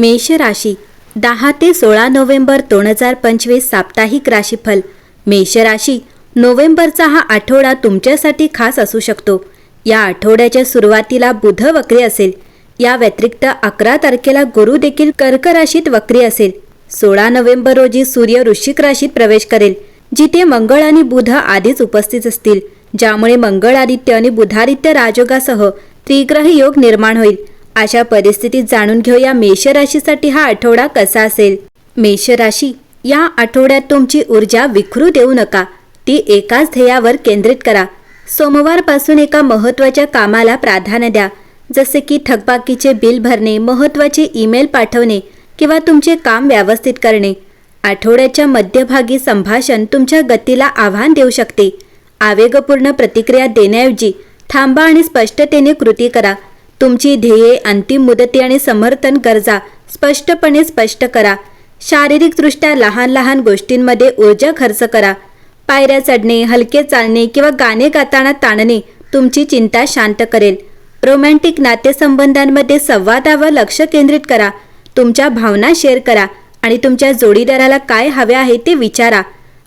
मेष राशी दहा ते सोळा नोव्हेंबर दोन हजार पंचवीस साप्ताहिक राशीफल. मेष राशी नोव्हेंबरचा हा आठवडा तुमच्यासाठी खास असू शकतो. या आठवड्याच्या सुरुवातीला बुध वक्री असेल. या व्यतिरिक्त अकरा तारखेला गुरु देखील कर्क राशीत वक्री असेल. सोळा नोव्हेंबर रोजी सूर्य वृश्चिक राशीत प्रवेश करेल जिथे मंगळ आणि बुध आधीच उपस्थित असतील ज्यामुळे मंगळादित्य आणि बुधादित्य राजयोगासह त्रिग्रह योग निर्माण होईल. अशा परिस्थितीत जाणून घेऊया मेष राशीसाठी हा आठवडा कसा असेल. मेष राशी या आठवड्यात तुमची ऊर्जा विखरू देऊ नका. ती एकाच ध्येयावर केंद्रित करा. सोमवारपासून एका महत्त्वाच्या कामाला प्राधान्य द्या. जसे की थकबाकीचे बिल भरणे महत्त्वाचे ईमेल पाठवणे किंवा तुमचे काम व्यवस्थित करणे. आठवड्याच्या मध्यभागी संभाषण तुमच्या गतीला आव्हान देऊ शकते. आवेगपूर्ण प्रतिक्रिया देण्याऐवजी थांबा आणि स्पष्टतेने कृती करा. तुमची ध्येये अंतिम मुदती आणि समर्थन गरजा स्पष्टपणे स्पष्ट करा. शारीरिकदृष्ट्या लहान लहान गोष्टींमध्ये ऊर्जा खर्च करा. पायऱ्या चढणे हलके चालणे किंवा गाणे गाताना ताणणे तुमची चिंता शांत करेल. रोमॅन्टिक नातेसंबंधांमध्ये संवादावर लक्ष केंद्रित करा. तुमच्या भावना शेअर करा आणि तुमच्या जोडीदाराला काय हवे आहे ते विचारा.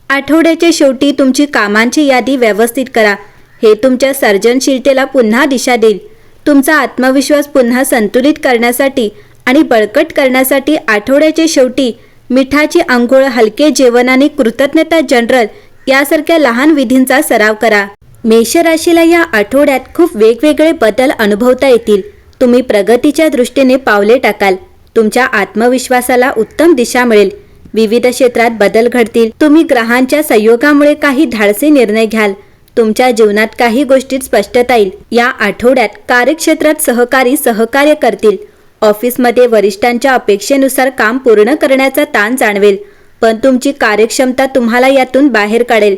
आठवड्याच्या शेवटी तुमची कामांची यादी व्यवस्थित करा. हे तुमच्या सर्जनशीलतेला पुन्हा दिशा देईल. तुमचा आत्मविश्वास पुन्हा संतुलित करण्यासाठी आणि बळकट करण्यासाठी आठवड्याच्या शेवटी मिठाची आंघोळ हलके जेवण आणि कृतज्ञता जनरल यासारख्या लहान विधींचा सराव करा. मेष राशीला या आठवड्यात खूप वेगवेगळे बदल अनुभवता येतील. तुम्ही प्रगतीच्या दृष्टीने पावले टाकाल. तुमच्या आत्मविश्वासाला उत्तम दिशा मिळेल. विविध क्षेत्रात बदल घडतील. तुम्ही ग्रहांच्या संयोगामुळे काही धाडसी निर्णय घ्याल. तुमच्या जीवनात काही गोष्टीत स्पष्टता येईल. या आठवड्यात कार्यक्षेत्रात सहकारी सहकार्य करतील. ऑफिसमध्ये वरिष्ठांच्या अपेक्षेनुसार काम पूर्ण करण्याचा ताण जाणवेल पण तुमची कार्यक्षमता तुम्हाला यातून बाहेर काढेल.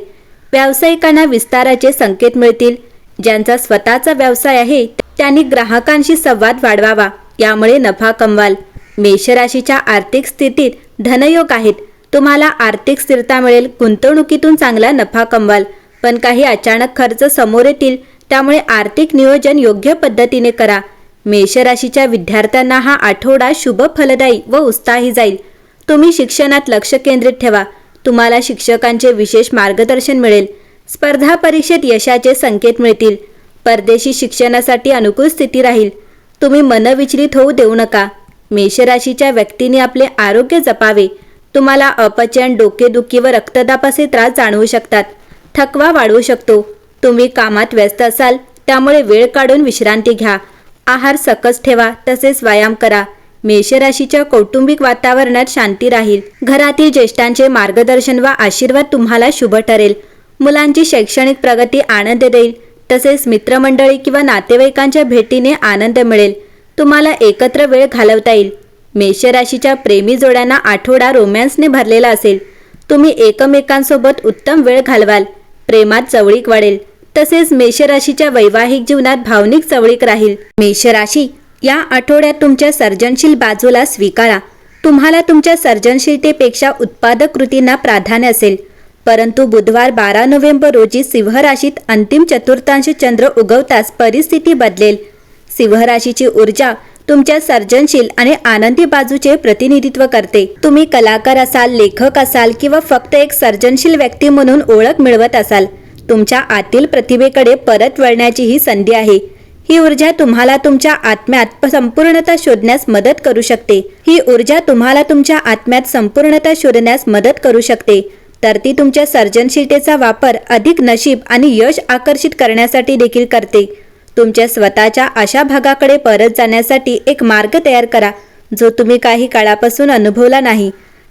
व्यावसायिकांना विस्ताराचे संकेत मिळतील. ज्यांचा स्वतःचा व्यवसाय आहे त्यांनी ग्राहकांशी संवाद वाढवावा. यामुळे नफा कमवाल. मेषराशीच्या आर्थिक स्थितीत धनयोग आहेत. तुम्हाला आर्थिक स्थिरता मिळेल. गुंतवणुकीतून चांगला नफा कमवाल. पण काही अचानक खर्च समोर येतील त्यामुळे आर्थिक नियोजन योग्य पद्धतीने करा. मेषराशीच्या विद्यार्थ्यांना हा आठवडा शुभ फलदायी व उत्साही जाईल. तुम्ही शिक्षणात लक्ष केंद्रित ठेवा. तुम्हाला शिक्षकांचे विशेष मार्गदर्शन मिळेल. स्पर्धा परीक्षेत यशाचे संकेत मिळतील. परदेशी शिक्षणासाठी अनुकूल स्थिती राहील. तुम्ही मनविचलित होऊ देऊ नका. मेषराशीच्या व्यक्तीने आपले आरोग्य जपावे. तुम्हाला अपचन डोकेदुखी व रक्तदापाचे त्रास जाणवू शकतात. थकवा वाढवू शकतो. तुम्ही कामात व्यस्त असाल त्यामुळे वेळ काढून विश्रांती घ्या. आहार सकस ठेवा तसेच व्यायाम करा. मेषराशीच्या कौटुंबिक वातावरणात शांती राहील. घरातील ज्येष्ठांचे मार्गदर्शन व आशीर्वाद तुम्हाला शुभ ठरेल. मुलांची शैक्षणिक प्रगती आनंद देईल. तसेच मित्रमंडळी किंवा नातेवाईकांच्या भेटीने आनंद मिळेल. तुम्हाला एकत्र वेळ घालवता येईल. मेषराशीच्या प्रेमी जोड्यांना आठवडा रोमॅन्सने भरलेला असेल. तुम्ही एकमेकांसोबत उत्तम वेळ घालवाल. प्रेमात चवळीक वाढेल. तसेच मेषराशीच्या वैवाहिक जीवनात भावनिक चवळीक राहील. मेषराशी या आठवड्यात तुमच्या सर्जनशील बाजूला स्वीकारा. तुम्हाला तुमच्या सर्जनशीलतेपेक्षा उत्पादक कृतींना प्राधान्य असेल. परंतु बुधवार बारा नोव्हेंबर रोजी सिंहराशीत अंतिम चतुर्थांश चंद्र उगवताच परिस्थिती बदलेल. सिंहराशीची ऊर्जा तुमच्या सर्जनशील आणि आनंदी बाजूचे प्रतिनिधित्व करते. तुम्ही कलाकार असाल लेखक असाल किंवा फक्त एक सर्जनशील व्यक्ती म्हणून ओळख मिळवत असाल तुमच्या आतील प्रतिभेकडे परत वळण्याची ही संधी आहे. ही ऊर्जा तुम्हाला तुमच्या आत्म्यात संपूर्णता शोधण्यास मदत करू शकते. ही ऊर्जा तुम्हाला तुमच्या आत्म्यात संपूर्णता शोधण्यास मदत करू शकते. तर ती तुमच्या सर्जनशीलतेचा वापर अधिक नशीब आणि यश आकर्षित करण्यासाठी देखील करते. तुमच्या स्वतःच्या अशा भागाकडे परत जाण्यासाठी एक मार्ग तयार करा जो तुम्ही काही काळापासून अनुभवला नाही.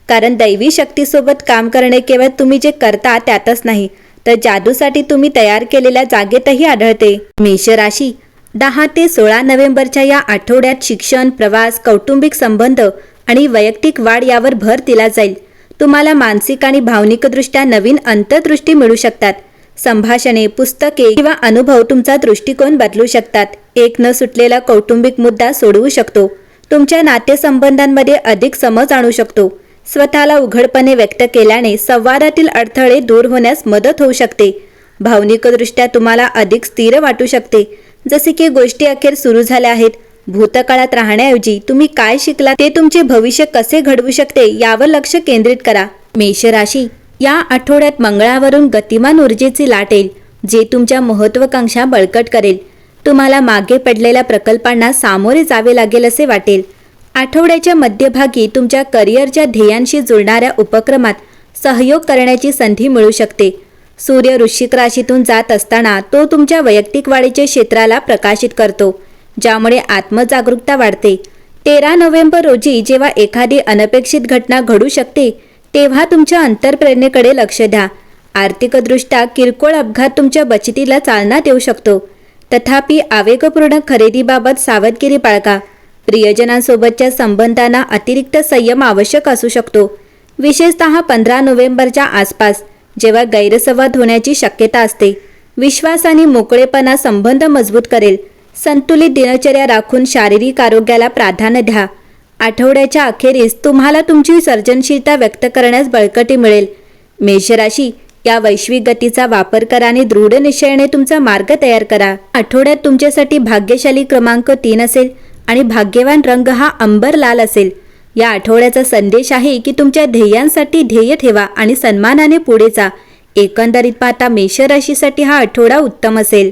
कारण दैवी शक्तीसोबत काम करणे केवळ तुम्ही जे करता त्यातच नाही तर जादूसाठी तुम्ही तयार केलेल्या जागेतही आढळते. मेष राशी दहा ते सोळा नोव्हेंबरच्या या आठवड्यात शिक्षण प्रवास कौटुंबिक संबंध आणि वैयक्तिक वाढ यावर भर दिला जाईल. तुम्हाला मानसिक आणि भावनिकदृष्ट्या नवीन अंतर्दृष्टी मिळू शकतात. संभाषणे पुस्तके किंवा अनुभव तुमचा दृष्टिकोन बदलू शकतात. एक न सुटलेला कौटुंबिक मुद्दा सोडवू शकतो. तुमच्या नातेसंबंधांमध्ये अधिक समज आणू शकतो. स्वतःला उघडपणे व्यक्त केल्याने संवादातील अडथळे दूर होण्यास मदत होऊ शकते. भावनिकदृष्ट्या तुम्हाला अधिक स्थिर वाटू शकते. जसे की गोष्टी अखेर सुरू झाल्या आहेत. भूतकाळात राहण्याऐवजी तुम्ही काय शिकला ते तुमचे भविष्य कसे घडवू शकते? यावर लक्ष केंद्रित करा. मेष राशी या आठवड्यात मंगळावरून गतिमान ऊर्जेची लाट येईल जे तुमच्या महत्वाकांक्षा बळकट करेल. तुम्हाला मागे पडलेल्या प्रकल्पांना सामोरे जावे लागेल असे वाटेल. आठवड्याच्या मध्यभागी तुमच्या करिअरच्या ध्येयांशी जुळणाऱ्या उपक्रमात सहयोग करण्याची संधी मिळू शकते. सूर्य वृश्चिक राशीतून जात असताना तो तुमच्या वैयक्तिक वाढीच्या क्षेत्राला प्रकाशित करतो ज्यामुळे आत्मजागरूकता वाढते. तेरा नोव्हेंबर रोजी जेव्हा एखादी अनपेक्षित घटना घडू शकते तेव्हा तुमच्या अंतरप्रेरणेकडे लक्ष द्या. आर्थिकदृष्ट्या किरकोळ अपघात तुमच्या बचतीला चालना देऊ शकतो. तथापि आवेगपूर्ण खरेदीबाबत सावधगिरी बाळगा. प्रियजनांसोबतच्या संबंधांना अतिरिक्त संयम आवश्यक असू शकतो. विशेषतः पंधरा नोव्हेंबरच्या आसपास जेव्हा गैरसंवाद होण्याची शक्यता असते. विश्वास आणि मोकळेपणा संबंध मजबूत करेल. संतुलित दिनचर्या राखून शारीरिक आरोग्याला प्राधान्य द्या. आठवड्याच्या अखेरीस तुम्हाला तुमची सर्जनशीलता व्यक्त करण्यास बळकटी मिळेल. मेषराशी या वैश्विक गतीचा वापर करा आणि दृढ निश्चयाने तुमचा मार्ग तयार करा. आठवड्यात तुमच्यासाठी भाग्यशाली क्रमांक तीन असेल आणि भाग्यवान रंग हा अंबर लाल असेल. या आठवड्याचा संदेश आहे की तुमच्या ध्येयांसाठी ध्येय ठेवा आणि सन्मानाने पुढे जा. एकंदरीत पाहता मेषराशीसाठी हा आठवडा उत्तम असेल.